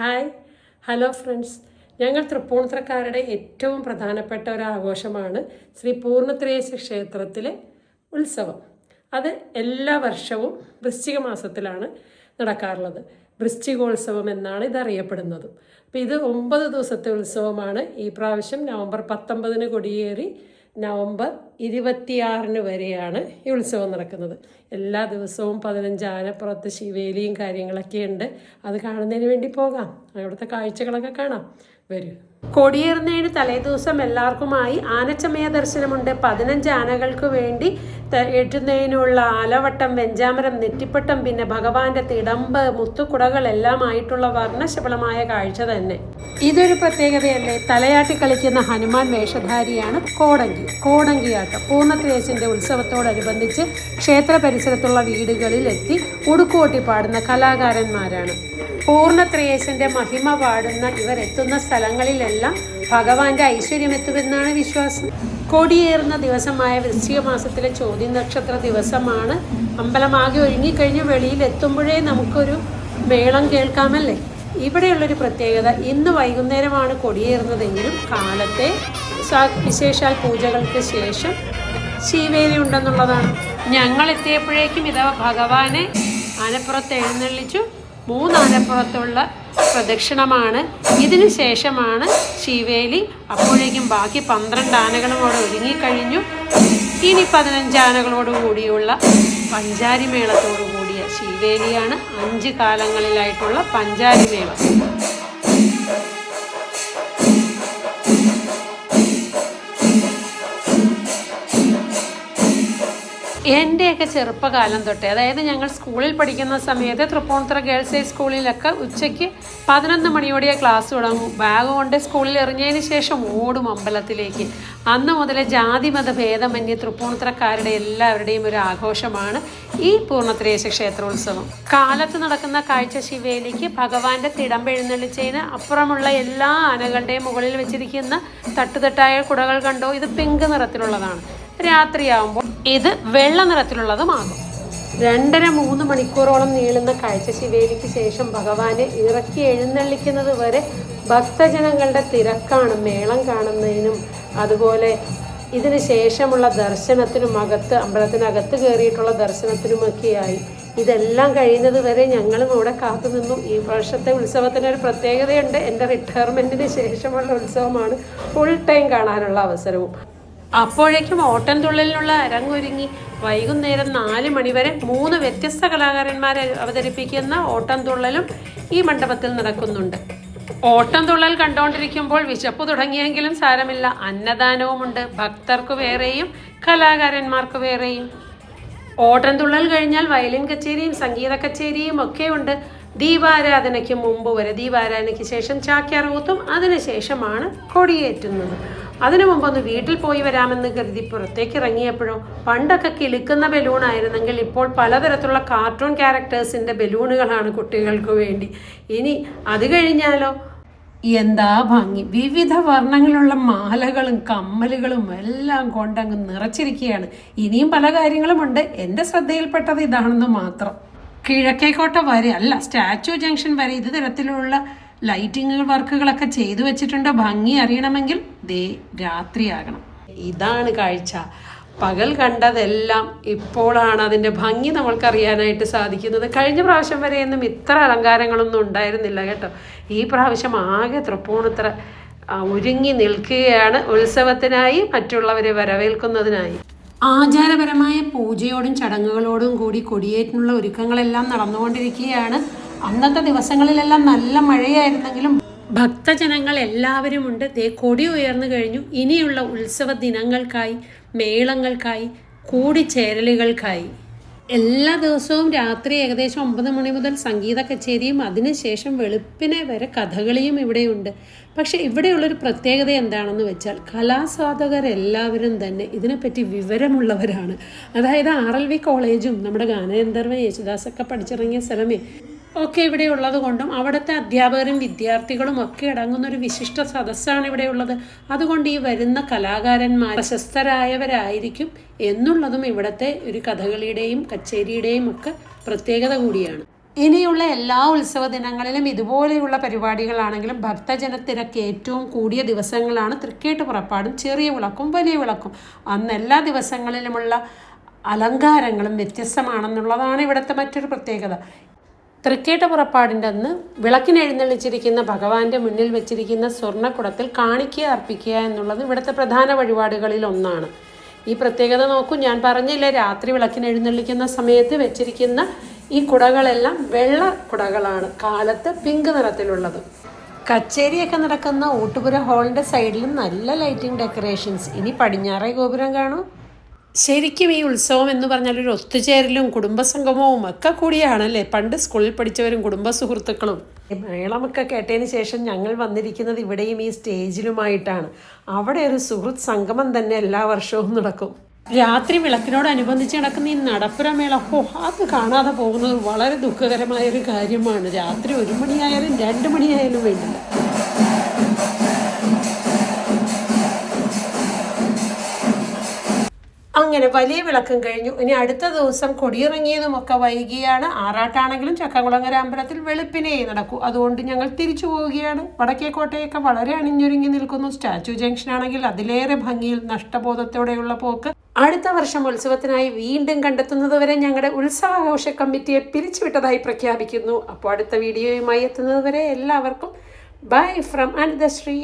Hi. Hello friends. ഞങ്ങൾ തൃപ്പൂണിത്തറക്കാരുടെ ഏറ്റവും പ്രധാനപ്പെട്ട ഒരു ആഘോഷമാണ് ശ്രീ പൂർണത്രേശ്വര ക്ഷേത്രത്തിലെ ഉത്സവം. അത് എല്ലാ വർഷവും വൃശ്ചിക മാസത്തിലാണ് നടക്കാറുള്ളത്. വൃശ്ചികോത്സവം എന്നാണ് ഇതറിയപ്പെടുന്നത്. അപ്പോൾ ഇത് ഒമ്പത് ദിവസത്തെ ഉത്സവമാണ്. ഈ പ്രാവശ്യം നവംബർ പത്തൊമ്പതിന് കൊടിയേറി നവംബർ ഇരുപത്തിയാറിന് വരെയാണ് ഈ ഉത്സവം നടക്കുന്നത്. എല്ലാ ദിവസവും പതിനഞ്ച് ആനപ്പുറത്ത് ശിവേലിയും കാര്യങ്ങളൊക്കെ ഉണ്ട്. അത് കാണുന്നതിന് വേണ്ടി പോകാം. അവിടുത്തെ കാഴ്ചകളൊക്കെ കാണാം. വരൂ. കൊടിയേറുന്നതിന് തലേദിവസം എല്ലാവർക്കുമായി ആനച്ചമയ ദർശനമുണ്ട്. പതിനഞ്ച് ആനകൾക്ക് വേണ്ടി എഴുതുന്നതിനുള്ള ആലവട്ടം വെഞ്ചാമരം നെറ്റിപ്പട്ടം പിന്നെ ഭഗവാന്റെ തിടമ്പ് മുത്തുകുടകൾ എല്ലാം ആയിട്ടുള്ള വർണശബളമായ കാഴ്ച തന്നെ. ഇതൊരു പ്രത്യേകതയല്ലേ? തലയാട്ടി കളിക്കുന്ന ഹനുമാൻ വേഷധാരിയാണ് കോടങ്കി. കോടങ്കിയാട്ടം. പൂർണത്രേശിന്റെ ഉത്സവത്തോടനുബന്ധിച്ച് ക്ഷേത്ര പരിസരത്തുള്ള വീടുകളിൽ എത്തി ഉടുക്കോട്ടി പാടുന്ന കലാകാരന്മാരാണ്. പൂർണത്രേശന്റെ മഹിമ പാടുന്ന ഇവർ എത്തുന്ന സ്ഥലങ്ങളിലെല്ലാം ഭഗവാന്റെ ഐശ്വര്യം എത്തുമെന്നാണ് വിശ്വാസം. കൊടിയേറുന്ന ദിവസമായ വൃശ്ചിക മാസത്തിലെ ചോദ്യ നക്ഷത്ര ദിവസമാണ്. അമ്പലമാകെ ഒരുങ്ങിക്കഴിഞ്ഞ് വെളിയിൽ എത്തുമ്പോഴേ നമുക്കൊരു മേളം കേൾക്കാമല്ലേ? ഇവിടെയുള്ളൊരു പ്രത്യേകത ഇന്ന് വൈകുന്നേരമാണ് കൊടിയേറുന്നതെങ്കിലും കാലത്തെ വിശേഷാൽ പൂജകൾക്ക് ശേഷം ശീവേലി ഉണ്ടെന്നുള്ളതാണ്. ഞങ്ങൾ എത്തിയപ്പോഴേക്കും ഇതാ ഭഗവാനെ ആനപ്പുറത്ത് എഴുന്നള്ളിച്ചു. മൂന്ന് ആനപ്പുറത്തുള്ള പ്രദക്ഷിണമാണ്. ഇതിനു ശേഷമാണ് ശിവേലി അപ്പോഴേക്കും ബാക്കി പന്ത്രണ്ട് ആനകളും അവിടെ ഒരുങ്ങിക്കഴിഞ്ഞു. ഇനി പതിനഞ്ച് ആനകളോട് കൂടിയുള്ള പഞ്ചാരി മേളത്തോടു കൂടിയ ശിവേലിയാണ് അഞ്ച് കാലങ്ങളിലായിട്ടുള്ള പഞ്ചാരി എന്റെയൊക്കെ ചെറുപ്പകാലം തൊട്ടേ അതായത് ഞങ്ങൾ സ്കൂളിൽ പഠിക്കുന്ന സമയത്ത് തൃപ്പൂണിത്തുറ ഗേൾസ് ഹൈ സ്കൂളിലൊക്കെ ഉച്ചയ്ക്ക് പതിനൊന്ന് മണിയോടെ ക്ലാസ് തുടങ്ങും. ബാഗ് കൊണ്ട് സ്കൂളിൽ എറിഞ്ഞതിന് ശേഷം ഓടും അമ്പലത്തിലേക്ക്. അന്ന് മുതലേ ജാതി മത ഭേദമന്യേ തൃപ്പൂണിത്തുറക്കാരുടെ എല്ലാവരുടെയും ഒരു ആഘോഷമാണ് ഈ പൂർണത്രേശ ക്ഷേത്രോത്സവം. കാലത്ത് നടക്കുന്ന കാഴ്ച ശിവേലിക്ക് ഭഗവാന്റെ തിടമ്പെഴുന്നള്ളിച്ചതിന് അപ്പുറമുള്ള എല്ലാ ആനകളുടെയും മുകളിൽ വെച്ചിരിക്കുന്ന തട്ടുതട്ടായ കുടകൾ കണ്ടോ? ഇത് പിങ്ക് നിറത്തിലുള്ളതാണ്. രാത്രിയാവുമ്പോൾ ഇത് വെള്ള നിറത്തിലുള്ളതുമാകും. രണ്ടര മൂന്ന് മണിക്കൂറോളം നീളുന്ന കാഴ്ച ശിവേലിക്ക് ശേഷം ഭഗവാനെ ഇറക്കി എഴുന്നള്ളിക്കുന്നത് വരെ ഭക്തജനങ്ങളുടെ തിരക്കാണ് മേളം കാണുന്നതിനും അതുപോലെ ഇതിന് ശേഷമുള്ള ദർശനത്തിനും അകത്ത് അമ്പലത്തിനകത്ത് കയറിയിട്ടുള്ള ദർശനത്തിനുമൊക്കെയായി. ഇതെല്ലാം കഴിയുന്നത് വരെ ഞങ്ങളും ഇവിടെ കാത്തു നിന്നു. ഈ വർഷത്തെ ഉത്സവത്തിന് ഒരു പ്രത്യേകതയുണ്ട്. എന്റെ റിട്ടയർമെന്റിന് ശേഷമുള്ള ഉത്സവമാണ് ഫുൾ ടൈം കാണാനുള്ള അവസരവും. അപ്പോഴേക്കും ഓട്ടൻ തുള്ളലിനുള്ള അരങ്ങൊരുങ്ങി വൈകുന്നേരം നാല് മണിവരെ മൂന്ന് വ്യത്യസ്ത കലാകാരന്മാരെ അവതരിപ്പിക്കുന്ന ഓട്ടംതുള്ളലും ഈ മണ്ഡപത്തിൽ നടക്കുന്നുണ്ട്. ഓട്ടം തുള്ളൽ കണ്ടുകൊണ്ടിരിക്കുമ്പോൾ വിശപ്പ് തുടങ്ങിയെങ്കിലും സാരമില്ല. അന്നദാനവുമുണ്ട്. ഭക്തർക്ക് വേറെയും കലാകാരന്മാർക്ക് വേറെയും. ഓട്ടം തുള്ളൽ കഴിഞ്ഞാൽ വയലിൻ കച്ചേരിയും സംഗീത കച്ചേരിയും ഒക്കെ ഉണ്ട് ദീപാരാധനയ്ക്ക് മുമ്പ് വരെ ദീപാരാധനയ്ക്ക് ശേഷം ചാക്യാർകൂത്തും അതിനുശേഷമാണ് കൊടിയേറ്റുന്നത്. അതിനു മുമ്പ് ഒന്ന് വീട്ടിൽ പോയി വരാമെന്ന് കരുതി പുറത്തേക്ക് ഇറങ്ങിയപ്പോഴോ പണ്ടൊക്കെ കിളിക്കുന്ന ബലൂൺ ആയിരുന്നെങ്കിൽ ഇപ്പോൾ പലതരത്തിലുള്ള കാർട്ടൂൺ ക്യാരക്ടേഴ്സിന്റെ ബലൂണുകളാണ് കുട്ടികൾക്ക് വേണ്ടി. ഇനി അത് കഴിഞ്ഞാലോ? എന്താ ഭംഗി. വിവിധ വർണങ്ങളുള്ള മാലകളും കമ്മലുകളും എല്ലാം കൊണ്ടങ്ങ് നിറച്ചിരിക്കുകയാണ്. ഇനിയും പല കാര്യങ്ങളുമുണ്ട്. എന്റെ ശ്രദ്ധയിൽപ്പെട്ടത് ഇതാണെന്ന് മാത്രം. കിഴക്കേക്കോട്ട വരെ അല്ല സ്റ്റാച്യു ജംഗ്ഷൻ വരെ ഇത് തരത്തിലുള്ള ലൈറ്റിംഗ് വർക്കുകളൊക്കെ ചെയ്തു വെച്ചിട്ടുണ്ട്. ഭംഗി അറിയണമെങ്കിൽ ദേ രാത്രിയാകണം. ഇതാണ് കാഴ്ച. പകൽ കണ്ടതെല്ലാം ഇപ്പോഴാണ് അതിന്റെ ഭംഗി നമ്മൾക്കറിയാനായിട്ട് സാധിക്കുന്നത്. കഴിഞ്ഞ പ്രാവശ്യം വരെയൊന്നും ഇത്ര അലങ്കാരങ്ങളൊന്നും ഉണ്ടായിരുന്നില്ല കേട്ടോ. ഈ പ്രാവശ്യം ആകെ തൃപ്പൂണിത്ര ഒരുങ്ങി നിൽക്കുകയാണ് ഉത്സവത്തിനായി മറ്റുള്ളവരെ വരവേൽക്കുന്നതിനായി. ആചാരപരമായ പൂജയോടും ചടങ്ങുകളോടും കൂടി കൊടിയേറ്റിനുള്ള ഒരുക്കങ്ങളെല്ലാം നടന്നുകൊണ്ടിരിക്കുകയാണ്. അന്നത്തെ ദിവസങ്ങളിലെല്ലാം നല്ല മഴയായിരുന്നെങ്കിലും ഭക്തജനങ്ങൾ എല്ലാവരും ഉണ്ട്. ദേ കൊടി ഉയർന്നു കഴിഞ്ഞു. ഇനിയുള്ള ഉത്സവ ദിനങ്ങൾക്കായി മേളങ്ങൾക്കായി കൂടിച്ചേരലുകൾക്കായി. എല്ലാ ദിവസവും രാത്രി ഏകദേശം ഒമ്പത് മണി മുതൽ സംഗീത കച്ചേരിയും അതിനുശേഷം വെളുപ്പിനെ വരെ കഥകളിയും ഇവിടെയുണ്ട്. പക്ഷെ ഇവിടെയുള്ളൊരു പ്രത്യേകത എന്താണെന്ന് വെച്ചാൽ കലാസ്വാദകരെല്ലാവരും തന്നെ ഇതിനെപ്പറ്റി വിവരമുള്ളവരാണ്. അതായത് ആർ എൽ വി കോളേജും നമ്മുടെ ഗാനഗന്ധർവ യേശുദാസൊക്കെ പഠിച്ചിറങ്ങിയ സ്ഥലമേ ഒക്കെ ഇവിടെ ഉള്ളത് കൊണ്ടും അവിടുത്തെ അധ്യാപകരും വിദ്യാർത്ഥികളും ഒക്കെ അടങ്ങുന്ന ഒരു വിശിഷ്ട സദസ്സാണ് ഇവിടെ ഉള്ളത്. അതുകൊണ്ട് ഈ വരുന്ന കലാകാരന്മാർ പ്രശസ്തരായവരായിരിക്കും എന്നുള്ളതും ഇവിടുത്തെ ഒരു കഥകളിയുടെയും കച്ചേരിയുടെയും ഒക്കെ പ്രത്യേകത കൂടിയാണ്. ഇനിയുള്ള എല്ലാ ഉത്സവ ദിനങ്ങളിലും ഇതുപോലെയുള്ള പരിപാടികളാണെങ്കിലും ഭക്തജനത്തിരക്ക് ഏറ്റവും കൂടിയ ദിവസങ്ങളാണ്. തൃക്കേട്ട് പുറപ്പാടും ചെറിയ വിളക്കും വലിയ വിളക്കും. അന്ന് എല്ലാ ദിവസങ്ങളിലുമുള്ള അലങ്കാരങ്ങളും വ്യത്യസ്തമാണെന്നുള്ളതാണ് ഇവിടുത്തെ മറ്റൊരു പ്രത്യേകത. തൃക്കേട്ട പുറപ്പാടിന്റെ അന്ന് വിളക്കിന് എഴുന്നള്ളിച്ചിരിക്കുന്ന ഭഗവാന്റെ മുന്നിൽ വെച്ചിരിക്കുന്ന സ്വർണക്കുടത്തിൽ കാണിക്കുക അർപ്പിക്കുക എന്നുള്ളത് ഇവിടുത്തെ പ്രധാന വഴിപാടുകളിൽ ഒന്നാണ് ഈ പ്രത്യേകത നോക്കൂ ഞാൻ പറഞ്ഞില്ല രാത്രി വിളക്കിന് എഴുന്നള്ളിക്കുന്ന സമയത്ത് വെച്ചിരിക്കുന്ന ഈ കുടകളെല്ലാം വെള്ള കുടകളാണ് കാലത്ത് പിങ്ക് നിറത്തിലുള്ളത്. കച്ചേരിയൊക്കെ നടക്കുന്ന ഊട്ടുപുര ഹാളിന്റെ സൈഡിലും നല്ല ലൈറ്റിംഗ് ഡെക്കറേഷൻസ്. ഇനി പടിഞ്ഞാറേ ഗോപുരം കാണൂ. ശരിക്കും ഈ ഉത്സവം എന്ന് പറഞ്ഞാൽ ഒരു ഒത്തുചേരലും കുടുംബസംഗമവും ഒക്കെ കൂടിയാണല്ലേ? പണ്ട് സ്കൂളിൽ പഠിച്ചവരും കുടുംബ സുഹൃത്തുക്കളും മേളമൊക്കെ കേട്ടതിന് ശേഷം ഞങ്ങൾ വന്നിരിക്കുന്നത് ഇവിടെയും ഈ സ്റ്റേജിലുമായിട്ടാണ്. അവിടെ ഒരു സുഹൃത്ത് സംഗമം തന്നെ എല്ലാ വർഷവും നടക്കും. രാത്രി വിളക്കിനോടനുബന്ധിച്ച് നടക്കുന്ന ഈ നടപ്പുര മേള ഹോ അത് കാണാതെ പോകുന്നത് വളരെ ദുഃഖകരമായ ഒരു കാര്യമാണ്. രാത്രി ഒരു മണിയായാലും രണ്ട് മണിയായാലും വേണ്ടില്ല. അങ്ങനെ വലിയ വിളക്കും കഴിഞ്ഞു. ഇനി അടുത്ത ദിവസം കൊടിയിറങ്ങിയതും ഒക്കെ വൈകിയാണ്. ആറാട്ടാണെങ്കിലും ചക്കകുളങ്ങര അമ്പലത്തിൽ വെളുപ്പിനെ നടക്കൂ. അതുകൊണ്ട് ഞങ്ങൾ തിരിച്ചു പോവുകയാണ്. വടക്കേക്കോട്ടയൊക്കെ വളരെ അണിഞ്ഞൊരുങ്ങി നിൽക്കുന്നു. സ്റ്റാച്ചു ജംഗ്ഷൻ ആണെങ്കിൽ അതിലേറെ ഭംഗിയിൽ നഷ്ടബോധത്തോടെയുള്ള പോക്ക്. അടുത്ത വർഷം ഉത്സവത്തിനായി വീണ്ടും കണ്ടെത്തുന്നതുവരെ ഞങ്ങളുടെ ഉത്സവാഘോഷ കമ്മിറ്റിയെ പിരിച്ചുവിട്ടതായി പ്രഖ്യാപിക്കുന്നു. അപ്പോൾ അടുത്ത വീഡിയോയുമായി എത്തുന്നതുവരെ എല്ലാവർക്കും ബൈ ഫ്രം അനന്തശ്രീ.